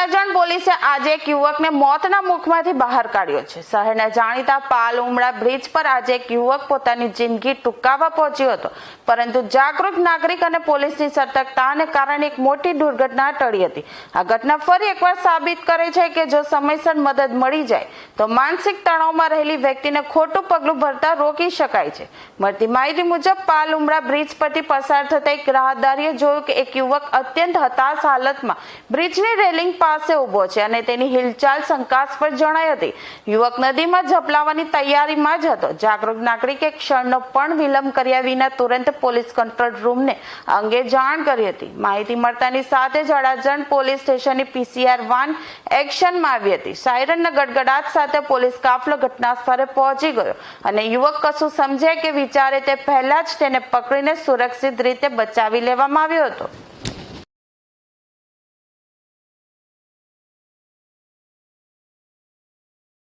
આજે એક યુવકને મોતના મુખમાંથી બહાર કાઢ્યો છે. શહેરના જાણીતા પાલ ઉમરા બ્રિજ પર આજે એક યુવક પોતાની જિંદગી ટૂંકાવા પહોંચ્યો હતો. પરંતુ જાગૃત નાગરિક અને પોલીસની સતર્કતાને કારણે એક મોટી દુર્ઘટના ટળી હતી. આ ઘટના ફરી એકવાર સાબિત કરે છે કે જો સમયસર મદદ મળી જાય, તો માનસિક તણાવમાં રહેલી વ્યક્તિને ખોટું પગલું ભરતા રોકી શકાય છે. મળતી માહિતી મુજબ, પાલ ઉમડા બ્રિજ પરથી પસાર થતા એક રાહદારીએ જોયું કે એક યુવક અત્યંત હતાશ હાલતમાં બ્રિજની રેલિંગ પાસે ઊભો છે અને તેની હિલચાલ શંકાસ્પદ જણાઈ હતી. યુવક નદીમાં ઝપલાવાની તૈયારીમાં જ હતો. જાગૃત નાગરિકે ક્ષણનો પણ વિલંબ કર્યા વિના તુરંત પોલીસ કંટ્રોલ રૂમને અંગે જાણ કરી હતી. માહિતી મળતાની સાથે જ અડાજણ પોલીસ સ્ટેશનની પીસીઆર વાન એક્શનમાં આવી હતી. સાયરનના ગડગડાટ સાથે પોલીસ કાફલો ઘટના સ્થળે પહોંચી ગયો અને યુવક કશું સમજે કે વિચારે તે પહેલા જ તેને પકડીને સુરક્ષિત રીતે બચાવી લેવામાં આવ્યો હતો.